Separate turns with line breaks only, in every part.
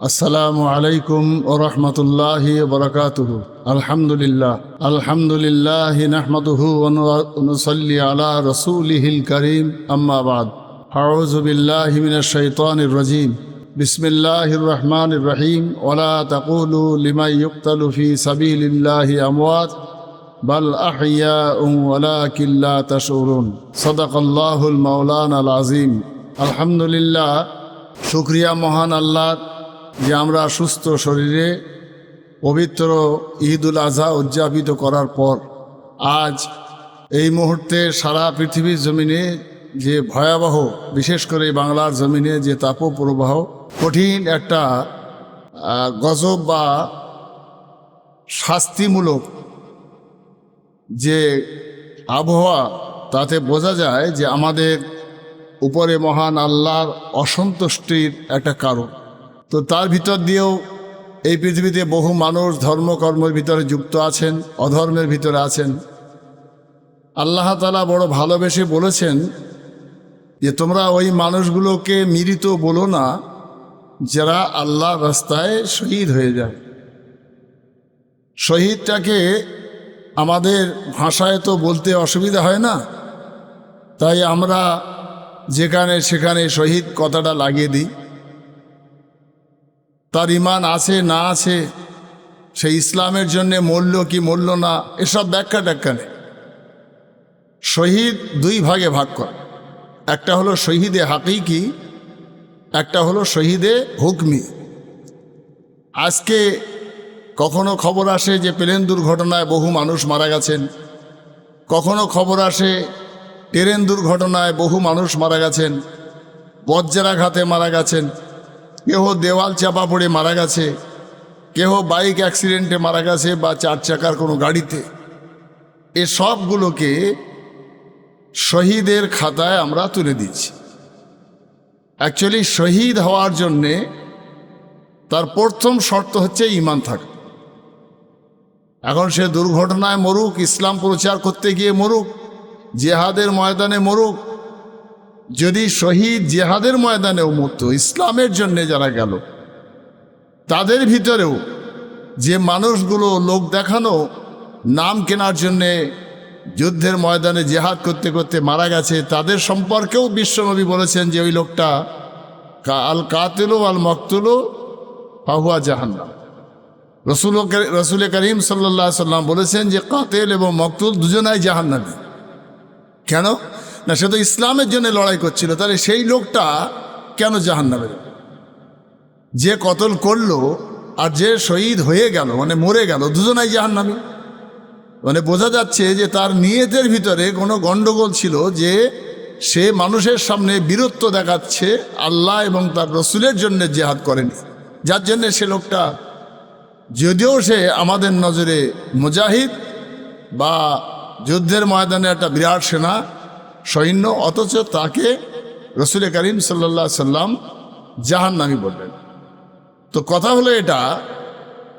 আসসালামু আলাইকুম ও রহমতুল্লাহি বরকাতুহ। আলহামদুলিল্লাহ। আলহামদুলিল্লাহ নাহমাদুহু অনুসল্লি আলা রসুলিহিল করিম। আম্মাবাদ আউজুবিল্লাহ মিনাশ শাইতানির রাজিম। বিসমিল্লাহির রহমানির রহিম। ওলা তাকুলু লিমা ইউক্তালু ফি সাবিলিল্লাহি আমওয়াত। বাল আহিয়া ওয়ালা কিল্লা তাশুরুন সদাকাল্লাহুল মাওলানা আল আজিম আলহামদুলিল্লাহ। শুক্রিয়া মহান আল্লাহ যে আমরা সুস্থ শরীরে পবিত্র ঈদুল আজহা উদযাপিত করার পর আজ এই মুহূর্তে সারা পৃথিবীর জমিনে যে ভয়াবহ, বিশেষ করে বাংলার জমিনে যে তাপপ্রবাহ, কঠিন একটা গজব বা শাস্তিমূলক যে আবহাওয়া, তাতে বোঝা যায় যে আমাদের উপরে মহান আল্লাহর অসন্তুষ্টির একটা কারণ। তো তার ভিতর দিয়েও এই পৃথিবীতে বহু মানুষ ধর্মকর্মের ভিতরে যুক্ত আছেন, অধর্মের ভিতরে আছেন। আল্লাহ তালা বড় ভালোবেসে বলেছেন যে, তোমরা ওই মানুষগুলোকে মিলিত বলো না, যারা আল্লাহ রাস্তায় শহীদ হয়ে যায়। শহীদটাকে আমাদের ভাষায় তো বলতে অসুবিধা হয় না, তাই আমরা যেখানে সেখানে শহীদ কথাটা লাগিয়ে দিই। তার ইমান আছে, না আছে, সে ইসলামের জন্য মূল্য কি মূল্য না, এসব ব্যাখ্যা ট্যাখ্যা নেই। শহীদ দুই ভাগে ভাগ কর। একটা হলো শহীদে হাকিকি, একটা হলো শহীদে হুকমি। আজকে কখনো খবর আসে যে প্লেন দুর্ঘটনায় বহু মানুষ মারা গেছেন। কখনো খবর আসে ট্রেন দুর্ঘটনায় বহু মানুষ মারা গেছেন। বজ্রাঘাতে মারা গেছেন। কেহ দেওয়াল চাপা পড়ে মারা গেছে, কেহ বাইক অ্যাক্সিডেন্টে মারা গেছে বা চার চাকার কোনো গাড়িতে। এ সবগুলোকে শহীদের খাতায় আমরা তুলে দিচ্ছি অ্যাকচুয়ালি শহীদ হওয়ার জন্যে তার প্রথম শর্ত হচ্ছে ইমান থাকা। এখন সে দুর্ঘটনায় মরুক, ইসলাম প্রচার করতে গিয়ে মরুক, জেহাদের ময়দানে মরুক যদি শহীদ জেহাদের ময়দানেও মরত ইসলামের জন্যে যারা গেল, তাদের ভিতরেও যে মানুষগুলো লোক দেখানো, নাম কেনার জন্যে যুদ্ধের ময়দানে জেহাদ করতে করতে মারা গেছে, তাদের সম্পর্কেও বিশ্বনবী বলেছেন যে ওই লোকটা আল কাতিলু আল মকতুলু ফাহুয়া জাহান্নাম। রসুল রসুল করিম সাল্লাহ সাল্লাম বলেছেন যে কাতেল এবং মকতুল দুজনাই জাহান্নামী। কেন? না, সে তো ইসলামের জন্য লড়াই করছিল, তাহলে সেই লোকটা কেন জাহান্নামে যে কতল করল আর যে শহীদ হয়ে গেল মানে মরে গেল, দুজনাই জাহান্নামী। মানে বোঝা যাচ্ছে যে তার নিয়তের ভিতরে কোনো গণ্ডগোল ছিল যে সে মানুষের সামনে বীরত্ব দেখাচ্ছে আল্লাহ এবং তার রসুলের জন্য জেহাদ করেনি। যার জন্যে সে লোকটা, যদিও সে আমাদের নজরে মুজাহিদ বা যুদ্ধের ময়দানে একটা বিরাট সেনা সৈন্য, অথচ তাকে রসুল করিম সাল্লা সাল্লাম জাহান্নামি বললেন। তো কথা হলো এটা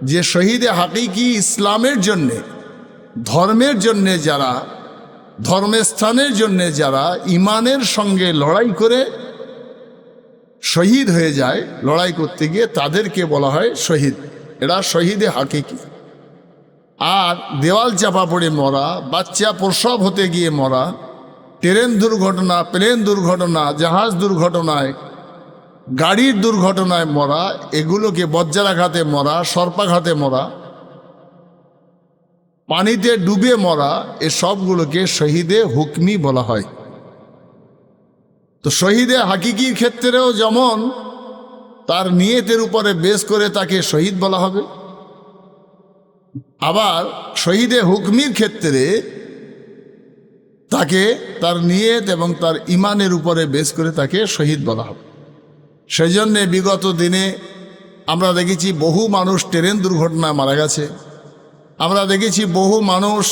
যে শহীদে হাকিকি ইসলামের জন্যে, ধর্মের জন্যে যারা, ধর্মস্থানের জন্যে যারা ইমানের সঙ্গে লড়াই করে শহীদ হয়ে যায়, লড়াই করতে গিয়ে তাদেরকে বলা হয় শহীদ। এরা শহীদে হাকিকি। আর দেওয়াল চাপা পড়ে মরা, বাচ্চা প্রসব হতে গিয়ে মরা ট্রেন দুর্ঘটনা, প্লেন দুর্ঘটনা, জাহাজ দুর্ঘটনায়, গাড়ির দুর্ঘটনায় মরা, এগুলোকে বজ্রাঘাতে মরা, সর্পাঘাতে মরা, পানিতে ডুবে মরা, এ সবগুলোকে শহীদে হুকমি বলা হয়। তো শহীদে হাকিকির ক্ষেত্রেও যেমন তার নিয়তের উপরে বেশ করে তাকে শহীদ বলা হবে, আবার শহীদে হুকমির ক্ষেত্রে তাকে তার নিয়ত এবং তার ইমানের উপরে বেশ করে তাকে শহীদ বলা হবে। সেই জন্যে বিগত দিনে আমরা দেখেছি বহু মানুষ ট্রেন দুর্ঘটনায় মারা গেছে। আমরা দেখেছি বহু মানুষ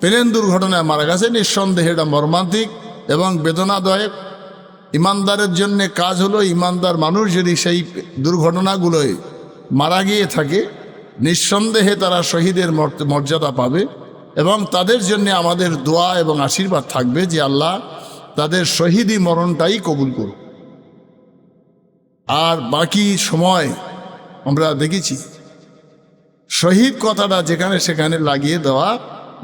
প্লেন দুর্ঘটনায় মারা গেছে, নিঃসন্দেহে এটা মর্মান্তিক এবং বেদনাদায়ক। ইমানদারের জন্যে কাজ হলো ইমানদার মানুষ যদি সেই দুর্ঘটনাগুলোয় মারা গিয়ে থাকে, নিঃসন্দেহে তারা শহীদের মর্যাদা পাবে। এবং তাদের জন্য আমাদের দোয়া এবং আশীর্বাদ থাকবে যে আল্লাহ তাদের শহীদি মরণটাই কবুল করুক। আর বাকি সময় আমরা দেখেছি, শহীদ কথাটা যেখানে সেখানে লাগিয়ে দেওয়া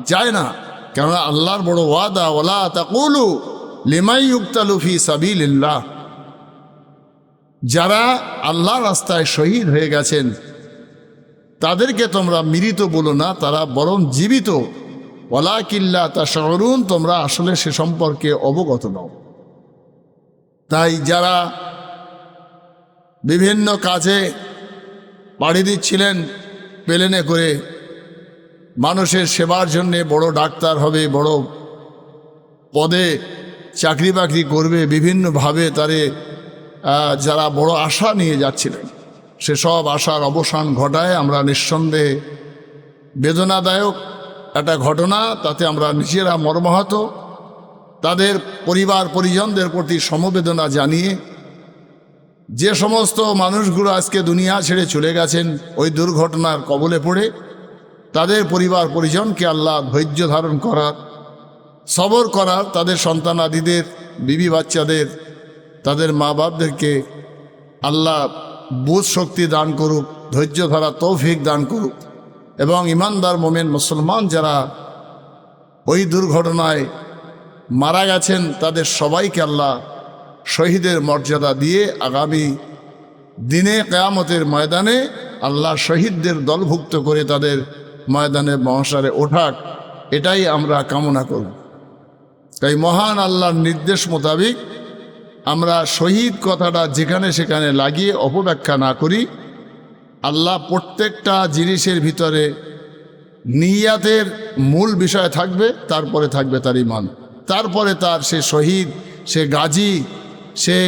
যায় না। কেননা আল্লাহর বড় ওয়াদা ওলা তাকুলু লিমাই ইউক্তালুফি সাবিল্লাহ যারা আল্লাহ রাস্তায় শহীদ হয়ে গেছেন তাদেরকে তোমরা মৃত বলো না, তারা বরং জীবিত। ওলা কিল্লা তা শহরুন তোমরা আসলে সে সম্পর্কে অবগত নও। তাই যারা বিভিন্ন কাজে পাড়ি দিচ্ছিলেন, প্লেনে করে মানুষের সেবার জন্যে বড় ডাক্তার হবে, বড় পদে চাকরি বাকরি করবে, বিভিন্নভাবে তারে যারা বড় আশা নিয়ে যাচ্ছিলেন। সেসব আশার অবসান ঘটায়, আমরা নিঃসন্দেহে বেদনাদায়ক একটা ঘটনা, তাতে আমরা নিজেরা মর্মাহত। তাদের পরিবার পরিজনদের প্রতি সমবেদনা জানিয়ে যে সমস্ত মানুষগুলো আজকে দুনিয়া ছেড়ে চলে গেছেন, ওই দুর্ঘটনার কবলে পড়ে, তাদের পরিবার পরিজনকে আল্লাহ ধৈর্য ধারণ করার, সবর করার, তাদের সন্তানাদিদের, বিবি বাচ্চাদের, তাদের মা বাপদেরকে আল্লাহ বুধ শক্তি দান করুক, ধৈর্য ধরা, তৌফিক দান করুক। এবং ইমানদার মোমেন মুসলমান যারা ওই দুর্ঘটনায় মারা গেছেন, তাদের সবাইকে আল্লাহ শহীদের মর্যাদা দিয়ে আগামী দিনে কেয়ামতের ময়দানে আল্লাহ শহীদদের দলভুক্ত করে তাদের ময়দানে মহাসারে ওঠাক। এটাই আমরা কামনা করব তাই মহান আল্লাহর নির্দেশ মোতাবিক আমরা শহীদ কথাটা যেখানে সেখানে লাগিয়ে অপব্যাখ্যা না করি, আল্লাহ প্রত্যেকটা জিনিসের ভিতরে নিয়াতের মূল বিষয় থাকবে, তারপরে থাকবে তার ইমান তারপরে তার সে শহীদ, সে গাজী, সে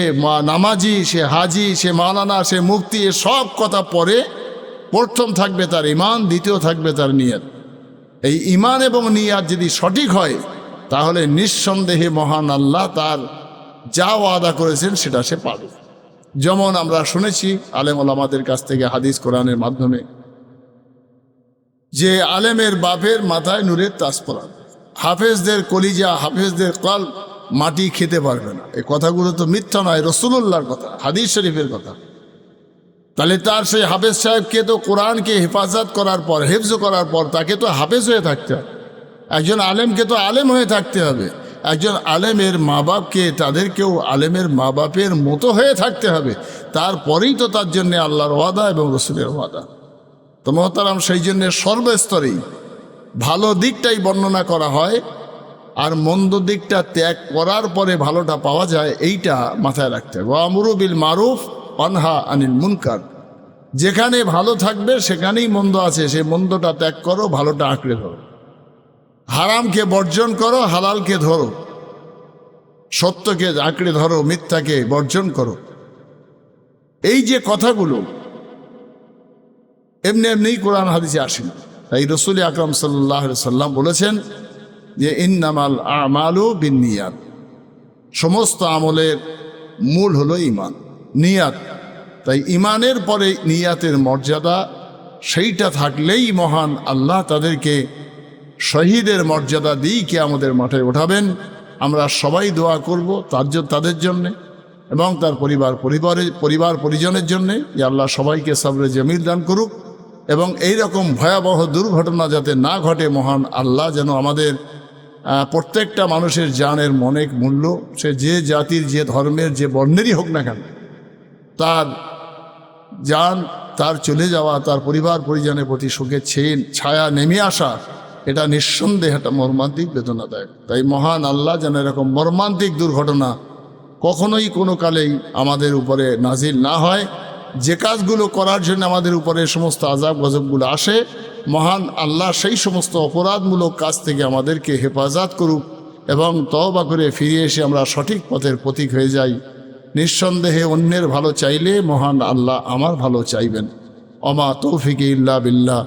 নামাজি, সে হাজি, সে মাওলানা, সে মুক্তি এ সব কথা পরে প্রথম থাকবে তার ইমান দ্বিতীয় থাকবে তার নিয়াত। এই ইমান এবং নিয়াত যদি সঠিক হয়, তাহলে নিঃসন্দেহে মহান আল্লাহ তার যা ওয়াদা করেছেন সেটা সে পাবে। যেমন আমরা শুনেছি আলেম ওলামাদের কাছ থেকে হাদিস কোরআনের মাধ্যমে যে আলেমের বাপের মাথায় নূরের তাজ পরান হাফেজদের কলিজা, হাফেজদের কল মাটি খেতে পারবে না। এই কথাগুলো তো মিথ্যা নয় রসুল্লাহর কথা, হাদিস শরীফের কথা। তাহলে তার সেই হাফেজ সাহেবকে তো কোরআনকে হেফাজত করার পর, হেফজ করার পর তাকে তো হাফেজ হয়ে থাকতে হবে। একজন আলেমকে তো আলেম হয়ে থাকতে হবে। একজন আলেমের মা বাপকে তাদেরকেও আলেমের মা বাপের মতো হয়ে থাকতে হবে। তারপরেই তো তার জন্য আল্লাহর ওয়াদা এবং রসুলের ওয়াদা। তো মহতারাম, সেই জন্য সর্বস্তরেই ভালো দিকটাই বর্ণনা করা হয় আর মন্দ দিকটা ত্যাগ করার পরে ভালোটা পাওয়া যায়, এইটা মাথায় রাখতে হবে। আমরু বিল মারুফ অনহা আনিল মুনকার। যেখানে ভালো থাকবে সেখানেই মন্দ আছে সেই মন্দটা ত্যাগ করো, ভালোটা আঁকড়ে ধরো। হারামকে বর্জন করো, হালালকে ধরো। সত্যকে আঁকড়ে ধরো, মিথ্যাকে বর্জন করো। এই যে কথাগুলো, এমনি এমনি কোরআন হাদিসে আসেন তাই রসুল আকরম সাল্লাহ সাল্লাম বলেছেন যে, ইন্নামাল আমালু বিনিয়াত সমস্ত আমলের মূল হলো ইমান নিয়াত। তাই ইমানের পরে নিয়াতের মর্যাদা সেইটা থাকলেই মহান আল্লাহ তাদেরকে শহীদের মর্যাদা দিই কে আমাদের মাঠে ওঠাবেন, আমরা সবাই দোয়া করব তার তাদের জন্যে এবং তার পরিবার পরিবারের পরিবার পরিজনের জন্যে, যে আল্লাহ সবাইকে সাবরে জমিল দান করুক এবং এই রকম ভয়াবহ দুর্ঘটনা যাতে না ঘটে মহান আল্লাহ যেন আমাদের প্রত্যেকটা মানুষের জানের মনেক মূল্য, সে যে জাতির, যে ধর্মের, যে বর্ণেরই হোক না কেন, তার যান তার চলে যাওয়া, তার পরিবার পরিজনের প্রতি সুখের ছেন, ছায়া নেমে আসা এটা নিঃসন্দেহে একটা মর্মান্তিক বেদনাদায়ক। তাই মহান আল্লাহ যেন এরকম মর্মান্তিক দুর্ঘটনা কখনোই কোনো কালেই আমাদের উপরে নাজিল না হয়। যে কাজগুলো করার জন্য আমাদের উপরে সমস্ত আজাব গজবগুলো আসে, মহান আল্লাহ সেই সমস্ত অপরাধমূলক কাজ থেকে আমাদেরকে হেফাজত করুক এবং তওবা করে ফিরে এসে আমরা সঠিক পথের প্রতীক হয়ে যাই। নিঃসন্দেহে অন্যের ভালো চাইলে মহান আল্লাহ আমার ভালো চাইবেন। অমা তৌফিক ইল্লা বিল্লাহ।